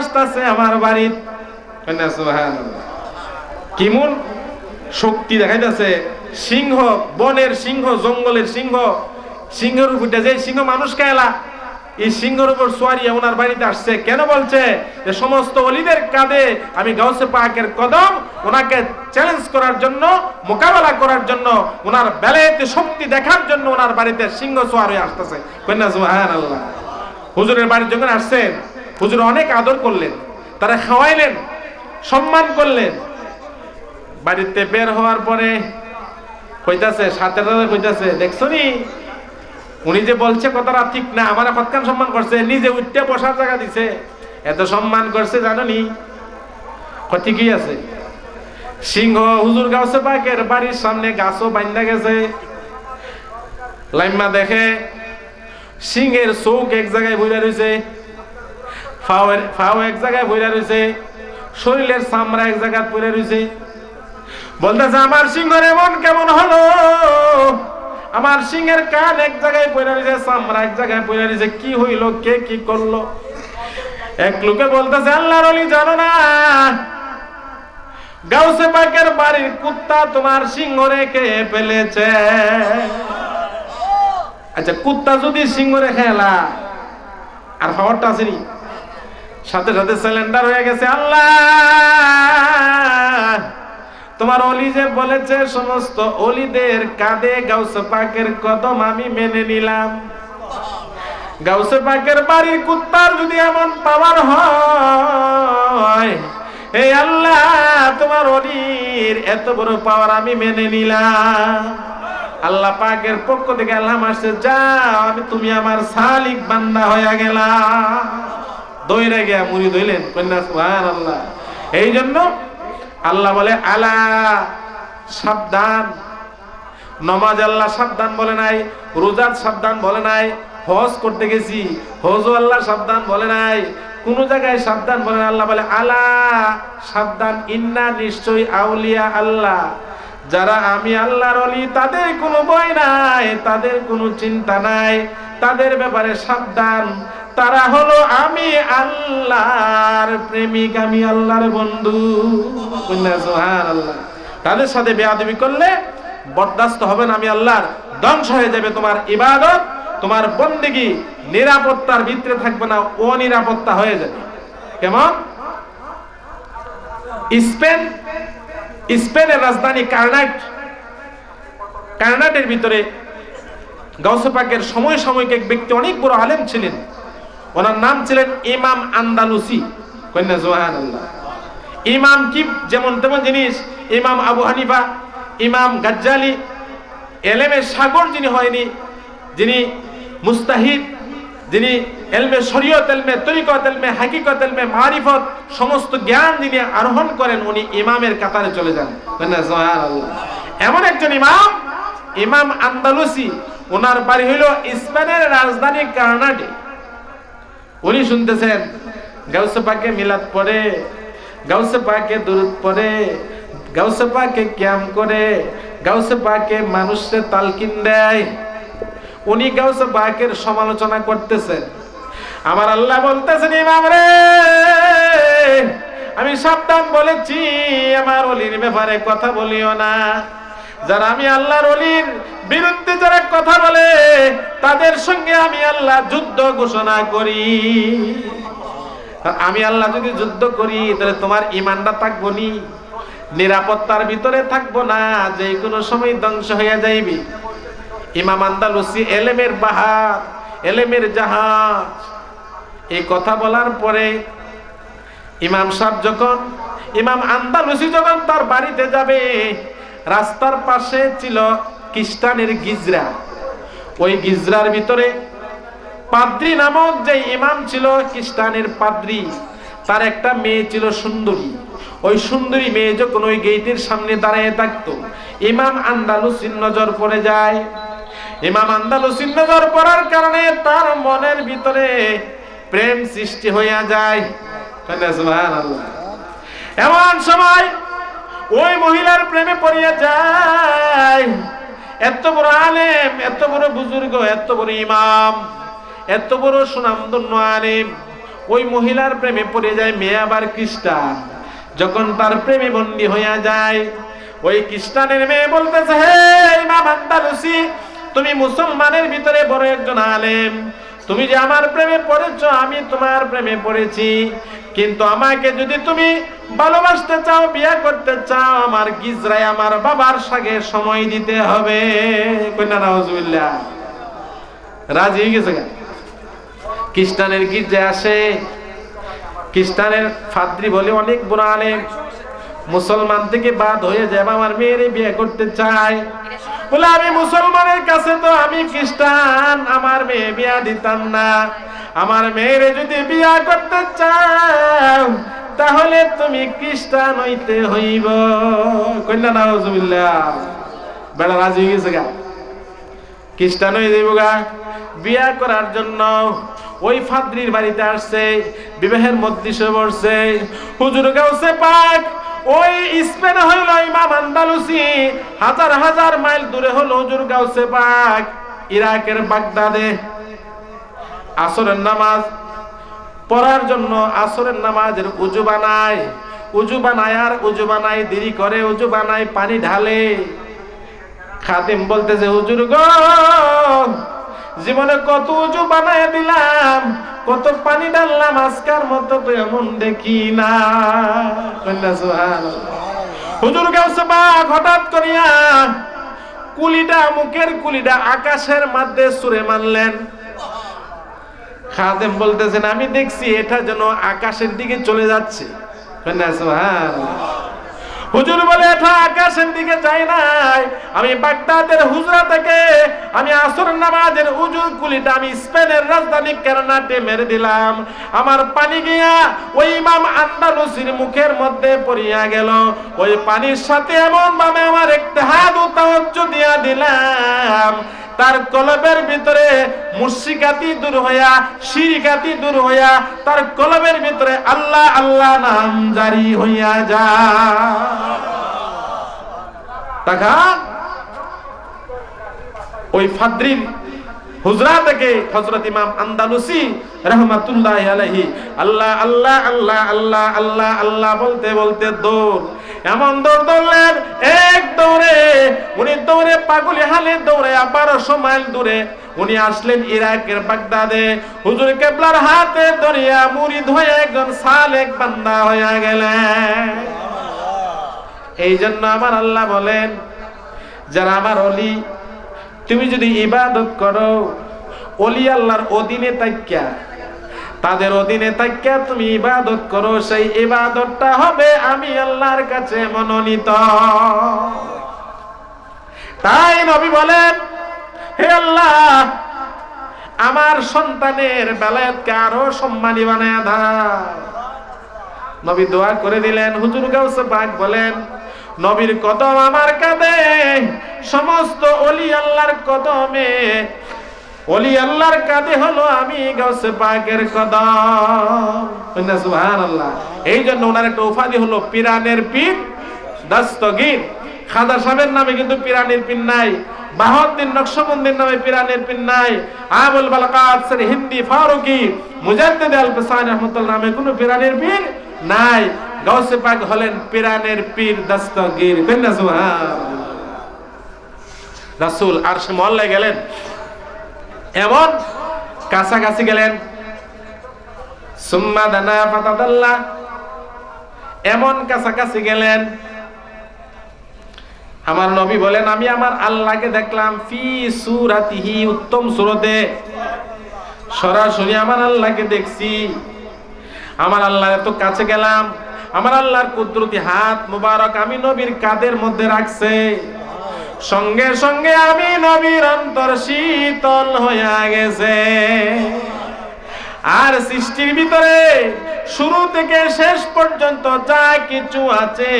আসতেছে আমার বাড়ির। কেমন শক্তি দেখাইতেছে, সিংহ, বনের সিংহ, জঙ্গলের সিংহ, সিংহের উপরটা যে সিংহ মানুষ এলা এই সিংহের উপর সোয়ারিয়া ওনার বাড়িতে আসছে। কেন বলছে? যে সমস্ত অলিদের কাঁধে আমি গাউসে পাকের কদম, ওনাকে চ্যালেঞ্জ করার জন্য, মোকাবেলা করার জন্য, ওনার বেলায়েতে শক্তি দেখার জন্য ওনার বাড়িতে সিংহ সোয়ার হয়ে আসতেছে। কন্যা সুহান আল্লাহ হুজুরের বাড়ি যখন আসছেন হুজুর অনেক আদর করলেন, তারা খাওয়াইলেন, সম্মান করলেন। বাড়িতে বের হওয়ার পরে কইতাছে, সাথে কইতাছে দেখছ নি উনি যে বলছে কথাটা ঠিক না, আমার কতক্ষণ সম্মান করছে, নিজে উঠতে বসার জায়গা দিছে, এত সম্মান করছে জানো নি ঠিকই আছে? সিংহ হুজুর গাছে পাকের বাড়ির সামনে গাছও বান্ধা গেছে। লাইম্মা দেখে, সিংহের চৌক এক জায়গায় বইরা রয়েছে ফাওয়ের, ফাও এক জায়গায় বইরা রয়েছে শরীরের চামড়া এক জায়গায় পড়ে রয়েছে বলতেছে, আমার সিংহের এমন কেমন হলো? আমার সিংহের কান এক জায়গায় পড়ে রয়েছে চামড়া এক জায়গায় পড়ে রয়েছে কি হইল, কে কি করল? এক লোকে বলতেছে, আল্লাহর অলি জানো না, গাউসে পাকের বাড়ির কুত্তা তোমার সিংহ রেখে ফেলেছে। আচ্ছা কুত্তা যদি সিংহ রেখে এলা, আর খাবারটা আসেনি সাথে সাথে সিলিন্ডার হয়ে গেছে, আল্লাহ। তোমার অলি যে বলেছে, সমস্ত অলিদের কাঁধে গাউসে পাকের কদম আমি মেনে নিলাম। গাউসে পাকের বাড়ির কুত্তার যদি এমন পাওয়ার হয় এই আল্লাহ, তোমার অলির এত বড় পাওয়ার আমি মেনে নিলাম। আল্লাহ পাকের পক্ষ থেকে আল্লাহ আসছে যাও, আমি, তুমি আমার সালিক বান্দা হয়ে গেলা দইরে গিয়া মুড়ি দইলেন কন্যা সুহান আল্লাহ এই জন্য আল্লাহ বলে, আলা সাবধান। নমাজ আল্লাহ সাবধান বলে নাই, রোজার সাবধান বলে নাই, হজ করতে গেছি, হজও আল্লাহ সাবধান বলে নাই, কোন জায়গায় সাবধান বলে আল্লাহ বলে, আলা সাবধান, ইন্না নিশ্চয়ই আউলিয়া আল্লাহ। যারা আমি আল্লাহর অলি, তাদের কোনো ভয় নাই, তাদের কোনো চিন্তা নাই, তাদের ব্যাপারে সাবধান। তারা হলো আমি আল্লাহর প্রেমিক, আমি আল্লাহর বন্ধু। আল্লাহ তাদের সাথে বেয়াদবি করলে বরদাস্ত হবে না, আমি আল্লাহর ধ্বংস হয়ে যাবে তোমার ইবাদত, তোমার বন্দিগি। নিরাপত্তার ভিতরে থাকবে না, অনিরাপত্তা হয়ে যাবে। কেমন? স্পেন, স্পেনের রাজধানী কার্নাট কার্নাটের ভিতরে গাউসেপাকের সময় সাময়িক এক ব্যক্তি অনেক বড় আলেম ছিলেন। ওনার নাম ছিলেন ইমাম আন্দালুসি। কন্যা জোহান ইমাম কি? যেমন তেমন জিনিস। ইমাম আবু হানিফা, ইমাম গাজ্জালি এলেমের সাগর যিনি হয়নি, যিনি মুস্তাহিদ, যিনি এলমে শরীয়ত, এলমে তরিকত, এলমে হাকিকত, এলমে মারিফত, সমস্ত জ্ঞান যিনি আরোহণ করেন, উনি ইমামের কাতারে চলে যান। এমন একজন ইমাম ইমাম আন্দালুসি, ওনার বাড়ি হইল স্পেনের রাজধানী কার্নাটে উনি শুনতেছেন, গাউসে পাকে মিলাদ পড়ে, গাউসে পাকে দূরত পড়ে, গাউসে পাকে ক্যাম করে, গাউসে পাকে মানুষের তালকিন দেয়। উনি গাউসে পাকের সমালোচনা করতেছেন। আমার আল্লাহ বলতেছেন, ইমাম রে, আমি সাবধান বলেছি, আমার অলির ব্যাপারে কথা বলিও না। যারা আমি আল্লাহর অলির বিরুদ্ধে যারা কথা বলে, তাদের সঙ্গে আমি আল্লাহ যুদ্ধ ঘোষণা করি। আমি আল্লাহ যদি যুদ্ধ করি, তাহলে তোমার ইমানটা থাকব নি? নিরাপত্তার ভিতরে থাকব না, যে কোনো সময় ধ্বংস হয়ে যাইবি। ইমাম আন্দালুসি এলেমের বাহার, এলেমের জাহাজ। এই কথা বলার পরে ইমাম সাহেব যখন, ইমাম আন্দালুসি যখন তার বাড়িতে যাবে, রাস্তার পাশে ছিল খ্রিস্টানের গিজরা। ওই গিজরার ভিতরে পাদ্রি নামক যে ইমাম ছিল খ্রিস্টানের পাদ্রি, তার একটা মেয়ে ছিল সুন্দরী। ওই সুন্দরী মেয়ে যখন ওই গেটের সামনে দাঁড়িয়ে থাকতো, ইমাম আন্দালুসির নজর পড়ে যায়। ইমাম আন্দালুসির নজর পড়ার কারণে তার মনের ভিতরে প্রেম সৃষ্টি হইয়া যায়। এমন সময় ওই মহিলার প্রেমে পড়িয়া যায়। এত বড় আলেম, এত বড় বুজুর্গ, এত বড় ইমাম, এত বড় সুনামধন্য আলেম। ওই মহিলার প্রেমে পড়ে যায় মেয়ে আবার খ্রিস্টান। যখন তার প্রেমে বন্দী হইয়া যায়, ওই খ্রিস্টানের মেয়ে বলতেছে, হে ইমাম আন্দালুসি, তুমি মুসলমানের ভিতরে বড় একজন আলেম। তুমি যে আমার প্রেমে পড়েছ, আমি তোমার প্রেমে পড়েছি। কিন্তু আমাকে যদি তুমি ভালোবাসতে চাও, বিয়া করতে চাও, আমার গিজরায় আমার বাবার সাথে সময় দিতে হবে। কন্যা নাউজুবিল্লাহ। রাজি হয়ে গেছে খ্রিস্টানের গির্জায় আসে। খ্রিস্টানের ফাদ্রি বলে, অনেক বড় আলেম, মুসলমান থেকে বাদ হয়ে যায় আমার মেয়েরে বিয়ে করতে চায়। বলে, আমি মুসলমানের কাছে তো আমি খ্রিস্টান, আমার মেয়ে বিয়া দিতাম না। আমার মেয়েরে যদি বিয়া করতে চাও, তাহলে তুমি খ্রিস্টান হইতে হইব। কন্যা নাউজুবিল্লাহ। বেড়া রাজি হয়ে গেছে গা। খ্রিস্টান হয়ে যাইব গা। বিয়া করার জন্য ওই ফাদ্রির বাড়িতে আসছে, বিবাহের মধ্যে বসছে। হুজুর গাউসে পাক, ওই স্পেন হইল ইমাম আন্দালুসি। হাজার হাজার মাইল দূরে হলো হুজুর গাউসে পাক, ইরাকের বাগদাদে। আসরের নামাজ পড়ার জন্য আসরের নামাজের উজু বানায়। উজু বানায় আর উজু বানায়, দেরি করে উজু বানায়, পানি ঢালে। খাদিম বলতেছে হুজুর গো, জীবনে কত উজু বানায় দিলাম, কত পানি ডাললাম আজকার মতো তো এমন দেখি না। হুজুর গাউসে পাক, হঠাৎ করিয়া কুলিটা, মুখের কুলিটা আকাশের মধ্যে সুরে মানলেন খাদেম বলতেছেন, আমি দেখছি এটা যেন আকাশের দিকে চলে যাচ্ছে। হুজুর বলে, এটা আকাশের দিকে যাই নাই। আমি বাগদাদের হুজরা থেকে আমি আসর নামাজের উজুর কুলিটা আমি স্পেনের রাজধানী কেরানাটে মেরে দিলাম। আমার পানি গিয়া ওই ইমাম আন্দালুসির মুখের মধ্যে পড়িয়া গেল। ওই পানির সাথে এমন ভাবে আমার একটা হাত উত্তাওয়াজ্জ দিয়া দিলাম। তার কলবের ভিতরে মুর্শিকাতি দূর হইয়া, শিরিকাতি দূর হইয়া, তার কলবের ভিতরে আল্লাহ আল্লাহ নাম জারি হইয়া যা। টাকা ওই ফাদ্রির হুজরা থেকে হযরত ইমাম আন্দালুসি রাহমাতুল্লাহ আলাইহি আল্লাহ আল্লাহ আল্লাহ আল্লাহ আল্লাহ আল্লাহ বলতে বলতে দৌড়। এমন দৌড় দৌড়লেন এক দৌড়ে, উনি দৌড়ে পাগলি হালে দৌড়ে বারোশো মাইল দূরে। উনি আসলেন ইরাকের বাগদাদে। হুজুর কেবলার হাতে ধরিয়া মুরিদ হয়ে একজন সালেক বান্দা হইয়া গেলেন। এই জন্য আমার আল্লাহ বলেন, যারা আমার অলি, তুমি যদি ইবাদত করো, অলি আল্লাহর অধীনে তাইক্যা। তাদের অধীনে তাইক্যা তুমি ইবাদত করো, সেই ইবাদতটা হবে আমি আল্লাহর কাছে মনোনীত। তাই নবী বলেন, হে আল্লাহ, আমার সন্তানের বেলায়তকে আরও সম্মানী বানায় দাও। নবী দোয়া করে দিলেন, হুজুর গাউসে পাক বলেন, নবীর কদম আমার কাঁধে, সমস্ত অলি আল্লাহর কদমে অলি আল্লাহর কাঁধে হলো আমি গাউসে পাকের কদম। সুবহানাল্লাহ। এই জন্য ওনার একটা উপাধি হলো পিরানের পীর, দস্তগীর। খাদা সাহেবের নামে কিন্তু পিরানের পীর নাই, বাহাউদ্দিন নকশবন্দির নামে পিরানের পীর নাই, আবুল বালাকাত সর হিন্দি ফারুকি, মুজাদ্দিদ আল পেসানি রহমতুল্লাহ নামে কোনো পিরানের পীর নাই। গাউসে পাক হলেন পিরানের পীর, দস্তগীর। কন্যা সুবহান রাসূল আর সে মহল্লায় গেলেন। এমন কাছাকাছি গেলেন। সুম্মা দানা ফাতাদাল্লা। এমন কাছাকাছি গেলেন। আমার নবী বলেন, আমি আমার আল্লাহকে দেখলাম ফি সুরাতিহি, উত্তম সুরতে। সরাসরি আমার আল্লাহকে দেখছি। আমার আল্লাহ এত কাছে গেলাম। আমার আল্লাহর কুদরতি হাত মুবারক আমি নবীর কাদের মধ্যে রাখছে। সঙ্গে সঙ্গে আমি নবীর অন্তর শীতল হইয়া গেছে। আর সৃষ্টির ভিতরে শুরু থেকে শেষ পর্যন্ত যা কিছু আছে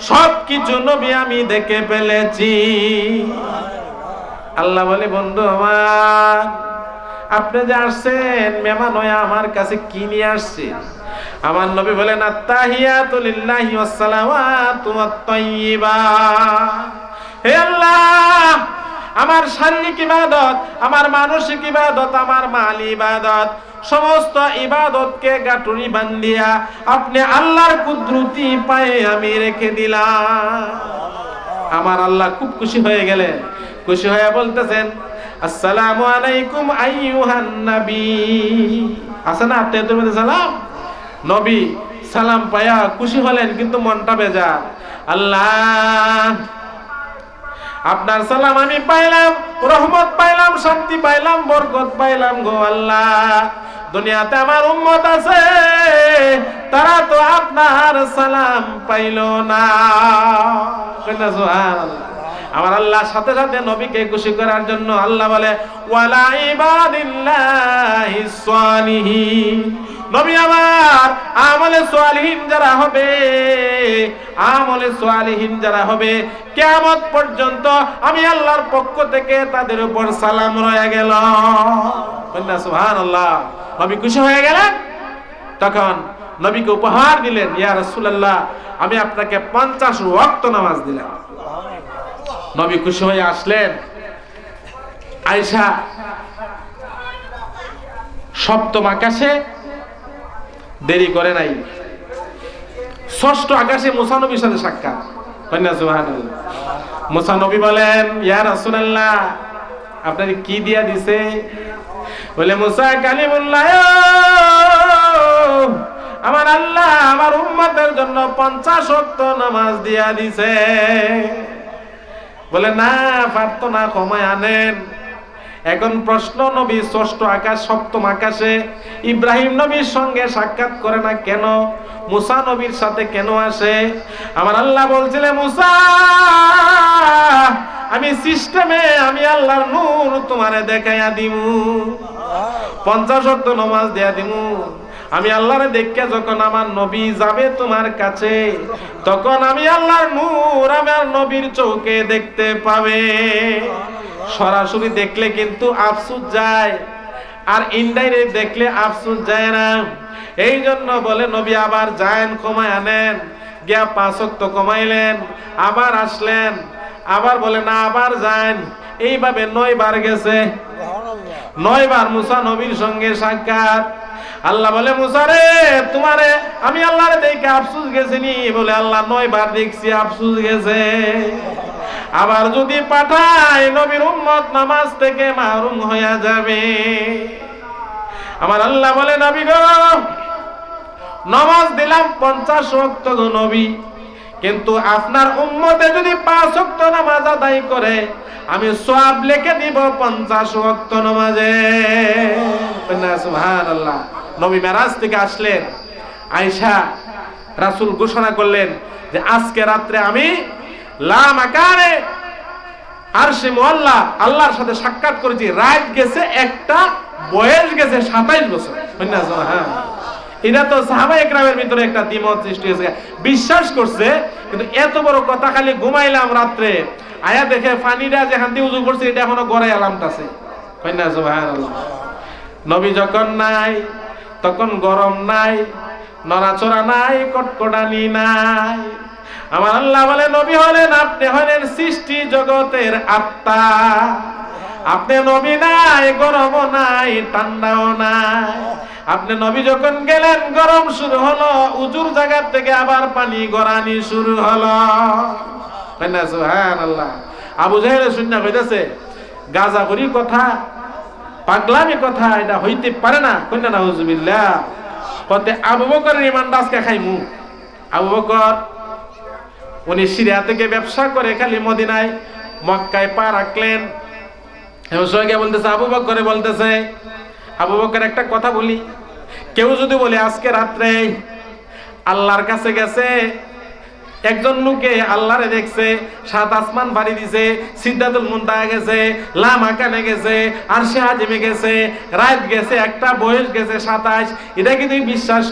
সব কিছু নবী আমি দেখে ফেলেছি। আল্লাহ বলে, বন্ধু আমার, আপনি যে আসছেন, মেহমান হয়ে আমার কাছে কি নিয়ে আসছেন? আমার নবী বলেন, আত্তাহিয়াতু লিল্লাহি ওয়াস সালাওয়াতু ওয়াত তাইয়্যিবা হে আল্লাহ, আমার শারীরিক ইবাদত, আমার মানসিক ইবাদত, আমার মাল ইবাদত, সমস্ত ইবাদতকে গাটুরি বান্দিয়া আপনি আল্লাহর কুদরতি পায়ে আমি রেখে দিলাম। আমার আল্লাহ খুব খুশি হয়ে গেলেন। খুশি হয়ে বলতেছেন, আসসালামু আলাইকুম আইয়ুহান নবী। আছে না আপনি তুমি সালাম? নবী, সালাম পায়া খুশি হলেন, কিন্তু মনটা বেজার। আল্লাহ আপনার সালাম আমি পাইলাম, রহমত পাইলাম, শান্তি পাইলাম, বরকত পাইলাম গো আল্লাহ। দুনিয়াতে আমার উম্মত আছে, তারা তো আপনার সালাম পাইল না। আমার আল্লাহ সাথে সাথে নবীকে খুশি করার জন্য আল্লাহ বলে, ওয়ালা ইবাদিল্লাহিস সালিহিন নবী আমার, আমলে সোয়ালিহীন যারা হবে, আমলে সোয়ালিহীন যারা হবে কেমত পর্যন্ত আমি আল্লাহর পক্ষ থেকে তাদের উপর সালাম রয়ে গেল। সুহান নবী খুশি হয়ে গেলেন? তখন নবীকে উপহার দিলেন, ইয়া রাসূলুল্লাহ, আমি আপনাকে পঞ্চাশ ওয়াক্ত নামাজ দিলাম। নবী খুশি হয়ে আসলেন। আয়েশা, সপ্তম আকাশে দেরি করে নাই। ষষ্ঠ আকাশে মুসানবীর সাথে সাক্ষাৎ। কন্যা সুবহানাল্লাহ। মুসানবী বলেন, ইয়া রাসূলুল্লাহ, আপনার কি দিয়া দিছে? বলে, মুসা কালিমুল্লাহ, আমার আল্লাহ আমার উম্মতের জন্য পঞ্চাশ নামাজ দিয়া দিছে। বলে, না পারতো না কমায় আনেন। এখন প্রশ্ন, নবী ষষ্ঠ আকাশ, সপ্তম আকাশে ইব্রাহিম নবীর সঙ্গে সাক্ষাৎ করে না কেন? মুসা নবীর সাথে কেন আসে? আমার আল্লাহ বলছিলেন, মুসা, আমি সিস্টেমে, আমি আল্লাহর নূর তোমারে দেখাইয়া দিমু। পঞ্চাশ নমাজ দেয়া দিমু। আমি আল্লাহরে দেখে যখন আমার নবী যাবে তোমার কাছে, তখন আমি আল্লাহর নূর আমার নবীর চৌকে দেখতে পাবে। সরাসরি দেখলে কিন্তু আফসুস যায়, আর ইনডাইরেক্ট দেখলে আফসুস যায় না। এই জন্য বলে, নবী আবার যায়েন, কমায় আনেন। গিয়া পাঁচক কমাইলেন, আবার আসলেন, আবার বলে, না, আবার যান এইভাবে নয় বার গেছে। নয় বার মুসা নবীর সঙ্গে সাক্ষাৎ। আল্লাহ বলে, মুসা রে, তোমারে আমি আল্লাহরে দেখে আফসুস গেছিনি বলে, আল্লাহ, নয় বার দেখছি আফসুস গেছে। আবার যদি পাঠায় নবীর উম্মত নামাজ থেকে মাহরুম হইয়া যাবে। আমার আল্লাহ বলে, নবী গো, নামাজ দিলাম পঞ্চাশ গো নবী। কিন্তু আপনার উম্মতে যদি পাঁচ ওয়াক্ত নামাজ আদায় করে, আমি সব লিখে দিব পঞ্চাশ ওয়াক্ত নামাজে। সুবহানাল্লাহ। নবী মেরাজ থেকে আসলেন। আয়েশা রাসূল ঘোষণা করলেন যে, আজকে রাত্রে আমি লাম আকারে আর সে মোয়াল্লা আল্লাহর সাথে সাক্ষাৎ করেছি, রাত গেছে একটা, বয়স গেছে সাতাইশ বছর। হ্যাঁ। এটা তো সাহাবা একরামের ভিতরে একটা দ্বিমত সৃষ্টি হয়েছে। বিশ্বাস করছে, কিন্তু এত বড় কথা খালি ঘুমাইলাম রাত্রে। আয়া দেখে ফানিরা যেখান দিয়ে উজু করছে, এটা এখনও গড়াই আলামটাছে নবী যখন নাই, তখন গরম নাই, নড়াচড়া নাই, কটকটানি নাই। আমার আল্লাহ বলে, নবী হলেন আপনি হলেন সৃষ্টি জগতের আত্মা। আপনি নবী নাই, গরম নাই, ঠান্ডাও নাই। আপনি নবী যখন গেলেন, গরম শুরু হলো, উজুর জায়গা থেকে আবার পানি গড়ানি শুরু হলো। আল্লাহ আবু জাহেল শুননা হইতেছে গাজাগরি কথা, পাগলামি কথা, এটা হইতে পারে না। কন্যা না হুজুবিল্লাহ কতে আবু বকরের ইমানটা আজকে খাইমু। আবু বকর উনি সিরিয়া থেকে ব্যবসা করে খালি মদিনায়, মক্কায় পা রাখলেন। সঙ্গে বলতেছে, আবু বকরে বলতেছে, আবু বকর একটা কথা বলি। কেউ যদি বলে, আজকে রাত্রে আল্লাহর কাছে গেছে, একজন লোকে আল্লাহরে দেখছে, সাত আসমান বাড়ি দিছে, সিদ্ধাতুল মুন্তাহা গেছে, লামা কানে গেছে আর সে হাজিমে গেছে, রাত গেছে, একটা বয়স গেছে সাতাশ, এটা কি তুমি বিশ্বাস